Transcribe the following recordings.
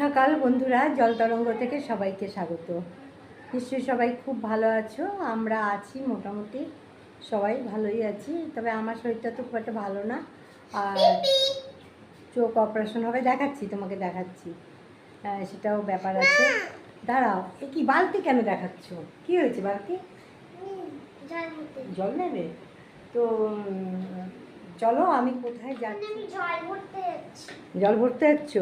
সকাল বন্ধুরা জল তরঙ্গ থেকে সবাইকে স্বাগত। নিশ্চয়ই সবাই খুব ভালো আছো আমরা আছি মোটামুটি সবাই ভালোই আছি তবে আমার শরীরটা তো খুব একটা ভালো না আর চোখ অপারেশন হবে দেখাচ্ছি তোমাকে দেখাচ্ছি। সেটাও ব্যাপার আছে। দাঁড়াও এ কি বালতি কেন দেখাচ্ছ? কি হয়েছে বালতি? জল নেবে? তো চলো আমি কোথায় যাচ্ছি? জল যাচ্ছি। জল ভরতে যাচ্ছ?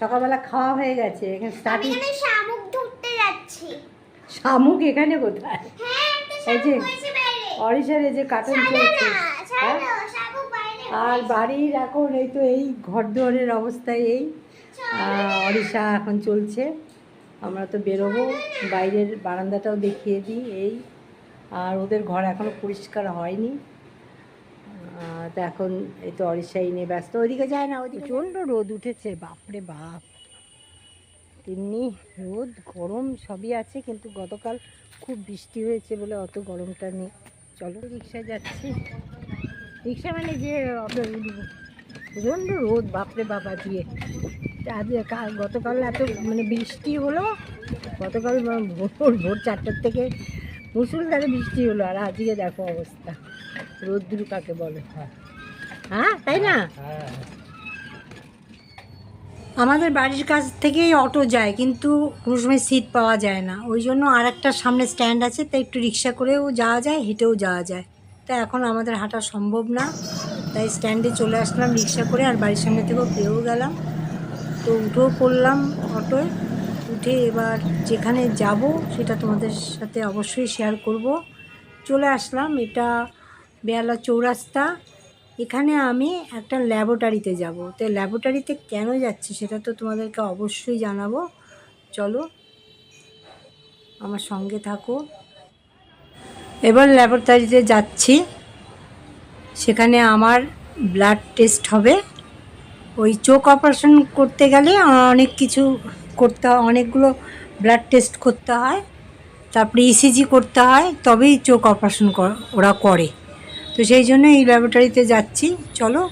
সকালবেলা খাওয়া হয়ে গেছে এখানে আমি স্টার্টিং এখানে শামুক ধরতে যাচ্ছি। শামুক এখানে কোথায়? হ্যাঁ এই যে অরিশার এই যে কার্টুন চলছে হ্যাঁ? আর বাড়ির এখন এই তো এই ঘর দুয়ারের অবস্থায় এই। অরিশা এখন চলছে। আমরা তো বেরোবো বাইরের বারান্দাটাও দেখিয়ে দিই এই। আর ওদের ঘর এখনও পরিষ্কার হয়নি। তো এখন এই তো অরিশাই নিয়ে ব্যস্ত। ওইদিকে যায় না, ওইদিকে প্রচণ্ড রোদ উঠেছে, বাপরে বাপ। তেমনি রোদ, গরম সবই আছে, কিন্তু গতকাল খুব বৃষ্টি হয়েছে বলে অত গরমটা নেই। চলো রিক্সায় যাচ্ছি। রিক্সা মানে যে প্রচণ্ড রোদ, বাপরে বাবা দিয়ে। আজ গতকাল এত মানে বৃষ্টি হলো, গতকাল ভোর ভোর চারটার থেকে মুসুলধারে বৃষ্টি হলো, আর আজকে দেখো অবস্থা। রোদ্দুর কাকে বলে। হ্যাঁ তাই না? আমাদের বাড়ির কাছ থেকেই অটো যায়, কিন্তু কোনো সময় সিট পাওয়া যায় না। ওই জন্য আর একটা সামনে স্ট্যান্ড আছে, তাই একটু রিক্সা করেও যাওয়া যায়, হেঁটেও যাওয়া যায়। তাই এখন আমাদের হাঁটা সম্ভব না, তাই স্ট্যান্ডে চলে আসলাম রিক্সা করে, আর বাড়ির সামনে থেকেও পেয়েও গেলাম। তো উঠেও পড়লাম অটোয়। উঠে এবার যেখানে যাব, সেটা তোমাদের সাথে অবশ্যই শেয়ার করব। চলে আসলাম, এটা বেহালা চৌরাস্তা। এখানে আমি একটা ল্যাবরেটারিতে যাব। তো ল্যাবরেটারিতে কেন যাচ্ছি সেটা তো তোমাদেরকে অবশ্যই জানাব। চলো, আমার সঙ্গে থাকো। এবার ল্যাবরেটারিতে যাচ্ছি। সেখানে আমার ব্লাড টেস্ট হবে। ওই চোখ অপারেশন করতে গেলে অনেক কিছু করতে হয়, অনেকগুলো ব্লাড টেস্ট করতে হয়। তারপরে ইসিজি করতে হয়, তবেই চোখ অপারেশন ওরা করে। তো সেই জন্য এই ল্যাবরেটরিতে যাচ্ছি। চলো,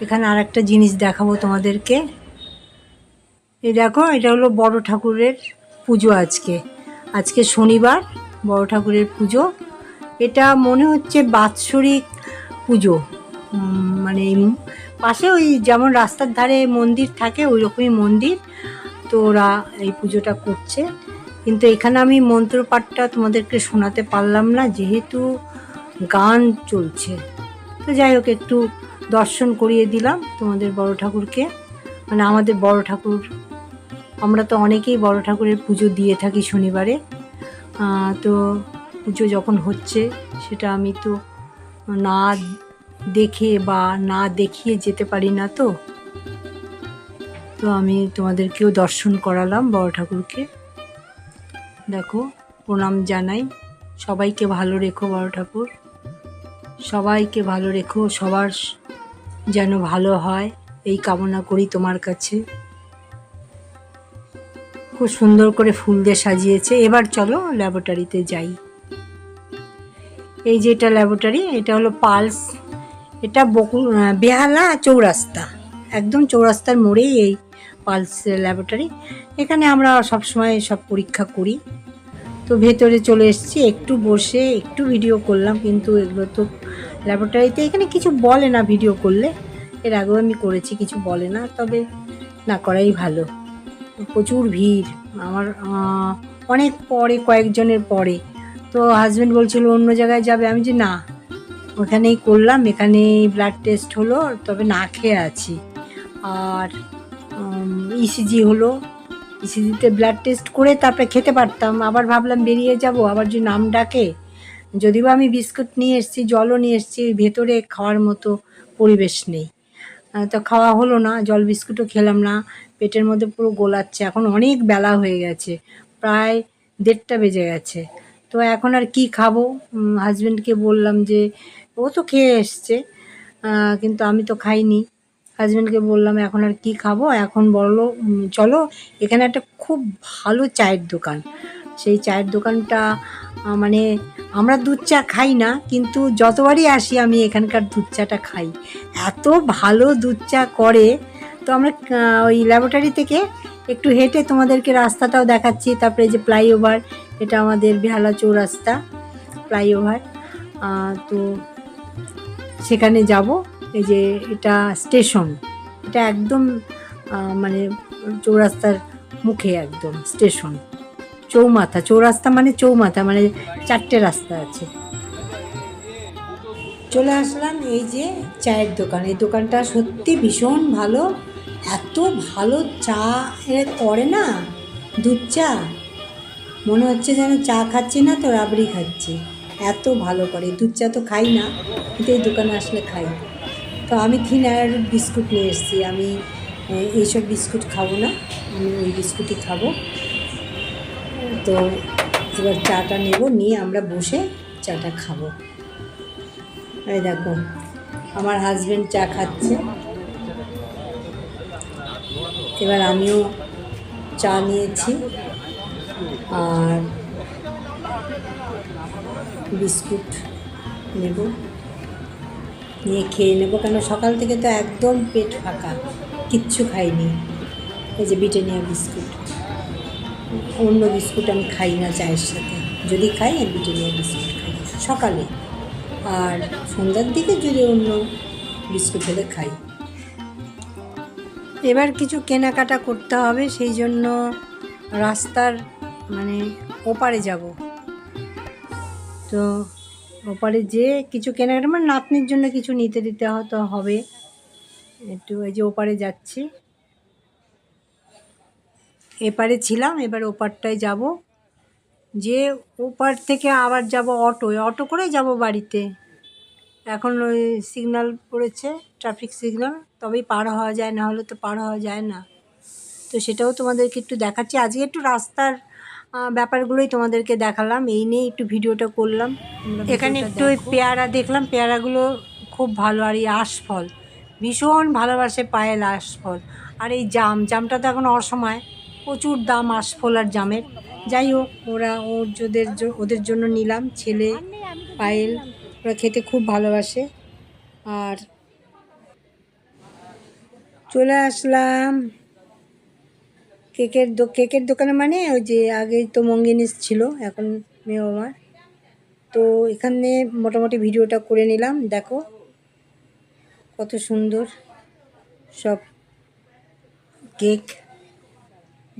এখানে আর একটা জিনিস দেখাবো তোমাদেরকে। এই দেখো, এটা হলো বড় ঠাকুরের পুজো আজকে। আজকে শনিবার, বড় ঠাকুরের পুজো। এটা মনে হচ্ছে বাৎসরিক পুজো। মানে পাশে ওই যেমন রাস্তার ধারে মন্দির থাকে ওই রকমই মন্দির। তো ওরা এই পুজোটা করছে। কিন্তু এখানে আমি মন্ত্রপাঠটা তোমাদেরকে শোনাতে পারলাম না, যেহেতু গান চলছে। তো যাই হোক, একটু দর্শন করিয়ে দিলাম তোমাদের বড় ঠাকুরকে। মানে আমাদের বড় ঠাকুর, আমরা তো অনেকেই বড় ঠাকুরের পুজো দিয়ে থাকি শনিবারে। তো পুজো যখন হচ্ছে, সেটা আমি তো না দেখে বা না দেখিয়ে যেতে পারি না তো। তো আমি তোমাদেরকেও দর্শন করালাম বড় ঠাকুরকে। দেখো, প্রণাম জানাই। সবাইকে ভালো রেখো বড় ঠাকুর। সবাইকে ভালো রেখো, সবার যেন ভালো হয়, এই কামনা করি তোমার কাছে। খুব সুন্দর করে ফুল দিয়ে সাজিয়েছে। এবার চলো ল্যাবরেটরিতে যাই। এই যে এটা ল্যাবরেটরি এটা হলো পালস। এটা বকুল বেহালা চৌরাস্তা। একদম চৌরাস্তার মোড়েই এই পালস ল্যাবরেটরি এখানে আমরা সব সময় সব পরীক্ষা করি। তো ভেতরে চলে এসেছি। একটু বসে একটু ভিডিও করলাম, কিন্তু এগুলো তো ল্যাবরেটরিতে এখানে কিছু বলে না ভিডিও করলে। এর আগেও আমি করেছি, কিছু বলে না, তবে না, করাই ভালো। প্রচুর ভিড়। আমার অনেক পরে, কয়েকজনের পরে। তো হাজব্যান্ড বলছিল, অন্য জায়গায় যাবে? আমি যে, না। ওখানেই করলাম, এখানেই ব্লাড টেস্ট হলো, তবে না খেয়ে আছি। আর ইসিজি হলো। ইসিজিতে ব্লাড টেস্ট করে তারপরে খেতে পারতাম। আবার ভাবলাম বেরিয়ে যাব, আবার যে নাম ডাকে যদিও আমি বিস্কুট নিয়ে এসেছি, জলও নিয়ে এসেছি, ভেতরে খাওয়ার মতো পরিবেশ নেই। তো খাওয়া হলো না, জল বিস্কুটও খেলাম না, পেটের মধ্যে পুরো গোলাচ্ছে, এখন অনেক বেলা হয়ে গেছে, প্রায় দেড়টা বেজে গেছে। তো এখন আর কি খাব? হাজব্যান্ডকে বললাম যে, ও তো খেয়ে এসছে কিন্তু আমি তো খাইনি। হাজব্যান্ডকে বললাম, এখন আর কি খাব? এখন বলো চলো, এখানে একটা খুব ভালো চায়ের দোকান। সেই চায়ের দোকানটা মানে আমরা দুধ চা খাই না, কিন্তু যতবারই আসি আমি এখানকার দুধ চাটা খাই। এত ভালো দুধ চা করে। তো আমরা ওই ল্যাবরেটরি থেকে একটু হেঁটে তোমাদেরকে রাস্তাটাও দেখাচ্ছি, তারপরে যে ফ্লাইওভার এটা আমাদের বেহালা চৌরাস্তা ফ্লাইওভার তো সেখানে যাব। এই যে এটা স্টেশন, এটা একদম মানে চৌরাস্তার মুখে একদম স্টেশন। চৌমাথা, চৌরাস্তা মানে চৌমাথা মানে চারটে রাস্তা আছে। চলে আসলাম এই যে চায়ের দোকান। এই দোকানটা সত্যি ভীষণ ভালো। এত ভালো চা করে না দুধ চা, মনে হচ্ছে যেন চা খাচ্ছি না তো রাবড়ি খাচ্ছি। এত ভালো করে দুধ চা তো খাই না, কিন্তু এই দোকানে আসলে খাই। তো আমি থিন আর বিস্কুট নিয়ে এসেছি, আমি এইসব বিস্কুট খাব না, আমি ওই বিস্কুটই খাব। তো এবার চাটা নেব, নিয়ে আমরা বসে চাটা খাব। এই দেখো, আমার হাজব্যান্ড চা খাচ্ছে। এবার আমিও চা নিয়েছি আর বিস্কুট নেব। নিয়ে খেয়ে নেব, কেন সকাল থেকে তো একদম পেট ফাঁকা, কিচ্ছু খাইনি। এই যে ব্রিটানিয়া বিস্কুট। অন্য বিস্কুট আমি খাই না চায়ের সাথে। যদি খাই, আমি ব্রিটানিয়া বিস্কুট খাই। সকালে। আর সন্ধ্যার দিকে যদি অন্য বিস্কুট হলে খাই। এবার কিছু কেনাকাটা করতে হবে, সেই জন্য রাস্তার মানে ওপারে যাব। তো ওপারে যে কিছু কেনাকাটা মানে নাতনির জন্য কিছু নিতে দিতে হয়তো হবে। একটু এই যে ওপারে যাচ্ছি। এপারে ছিলাম এবার ওপারটায় যাব। যে ওপার থেকে আবার যাব অটোয়। অটো করে যাব বাড়িতে। এখন ওই সিগনাল পড়েছে ট্রাফিক সিগনাল তবেই পার হওয়া যায় না হলে তো পার হওয়া যায় না। তো সেটাও তোমাদেরকে একটু দেখাচ্ছি। আজকে একটু রাস্তার ব্যাপারগুলোই তোমাদেরকে দেখালাম। এই নিয়ে একটু ভিডিওটা করলাম। এখানে একটু ওই পেয়ারা দেখলাম। পেয়ারাগুলো খুব ভালো। আর এই আশফল। ভীষণ ভালোবাসে পায়েল আশফল। আর এই জাম। জামটা তো এখন অসময়। প্রচুর দাম আশফল আর জামের। যাই হোক, ওরা ওর ওদের ওদের জন্য নিলাম। ছেলে পায়েল, ওরা খেতে খুব ভালোবাসে। আর চলে আসলাম কেকের দো, কেকের দোকানে মানে ওই যে আগে তো মঙ্গিনিস ছিল, এখন মেয়ে আমার তো এখানে মোটামুটি ভিডিওটা করে নিলাম, দেখো কত সুন্দর সব কেক।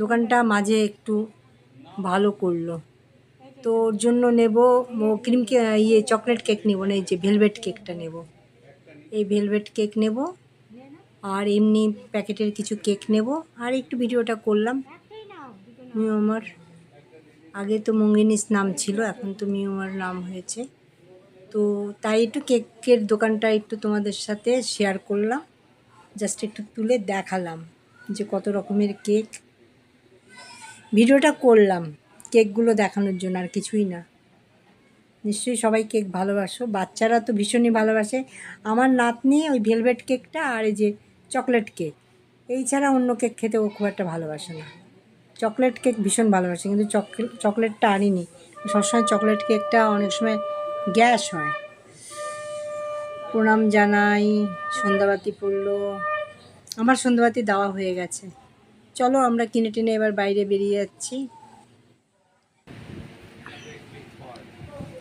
দোকানটা মাঝে একটু ভালো করল। তো ওর জন্য নেব ক্রিম কে ইয়ে চকলেট কেক নেব না, এই যে ভেলভেট কেকটা নেব। এই ভেলভেট কেক নেব আর এমনি প্যাকেটের কিছু কেক নেব। আর একটু ভিডিওটা করলাম। মিওমার আগে তো মঙ্গিনিস নাম ছিল, এখন তো মিওমার নাম হয়েছে। তো তাই একটু কেকের দোকানটা একটু তোমাদের সাথে শেয়ার করলাম। জাস্ট একটু তুলে দেখালাম যে কত রকমের কেক ভিডিওটা করলাম কেকগুলো দেখানোর জন্য, আর কিছুই না। নিশ্চয়ই সবাই কেক ভালোবাসো। বাচ্চারা তো ভীষণই ভালোবাসে। আমার নাতনি ওই ভেলভেট কেকটা আর এই যে চকলেট কেক, এই ছাড়া অন্য কেক খেতে ও খুব একটা ভালোবাসে না। চকলেট কেক ভীষণ ভালোবাসে, কিন্তু চকলেট চকলেটটা আনিনি। সবসময় চকলেট কেকটা অনেক সময় গ্যাস হয়। প্রণাম জানাই, সন্ধ্যাবাতি পড়ল। আমার সন্ধ্যাবাতি দেওয়া হয়ে গেছে। চলো, আমরা কিনে টিনে এবার বাইরে বেরিয়ে যাচ্ছি।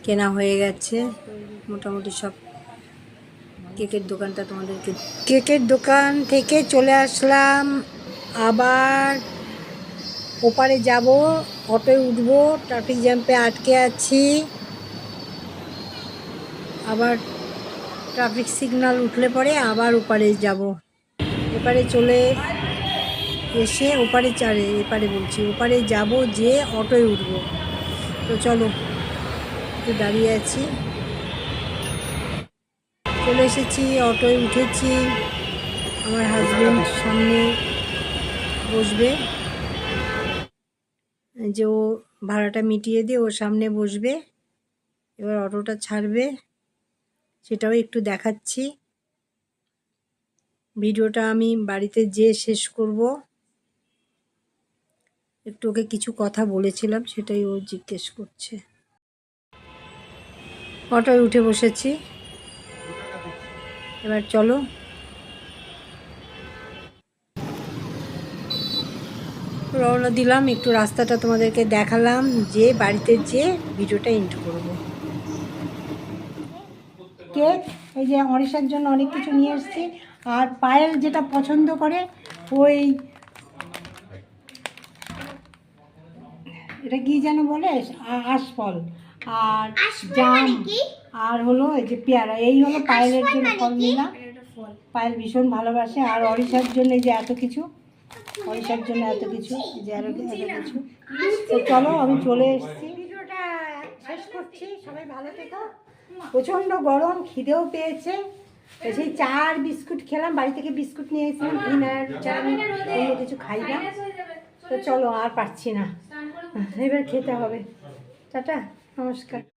কেনা হয়ে গেছে। মোটামুটি সব কেকের দোকানটা তোমাদেরকে কেকের দোকান থেকে চলে আসলাম। আবার ওপারে যাব, অটোয় উঠবো ট্রাফিক জ্যাম্পে আটকে আছি। আবার ট্রাফিক সিগনাল উঠলে পরে আবার ওপারে যাব। এপারে চলে এসে ওপারে চারে, এপারে বলছি, ওপারে যাব যে অটোয় উঠবো। তো চলো, একটু দাঁড়িয়ে আছি। চলে এসেছি, অটোয় উঠেছি। আমার হাজব্যান্ড সামনে বসবে। যে ও ভাড়াটা মিটিয়ে দিয়ে ওর সামনে বসবে। এবার অটোটা ছাড়বে। সেটাও একটু দেখাচ্ছি। ভিডিওটা আমি বাড়িতে যেয়ে শেষ করব। একটু ওকে কিছু কথা বলেছিলাম, সেটাই ও জিজ্ঞেস করছে। অটোয় উঠে বসেছি। এবার চলো। রওনা দিলাম, একটু রাস্তাটা তোমাদেরকে দেখালাম, যে বাড়িতে যে ভিডিওটা এন্ড করব। কেক এই যে অরিষার জন্য অনেক কিছু নিয়ে এসেছি। আর পায়েল যেটা পছন্দ করে, ওই এটা কি যেন বলে? আ- আশফল। আর জাম। মানে আর হলো এই যে পেয়ারা। এই হলো পায়েলের জন্য মানে ফল কি? নিলাম পায়েল ভীষণ ভালোবাসে। আর অরিষার জন্য যে এত কিছু। অরিষার জন্য এত কিছু। যে আরও এত কিছু। তো চলো আমি চলে এসেছি। ভিডিওটা শেষ করছি। সবাই ভালো থেকো। প্রচণ্ড গরম খিদেও পেয়েছে। তো সেই চা আর বিস্কুট খেলাম। বাড়ি থেকে বিস্কুট নিয়ে এসেছিলাম ভিনার চা অন্য কিছু খাই না তো চলো আর পারছি না। এবার খেতে হবে। টাটা নমস্কার।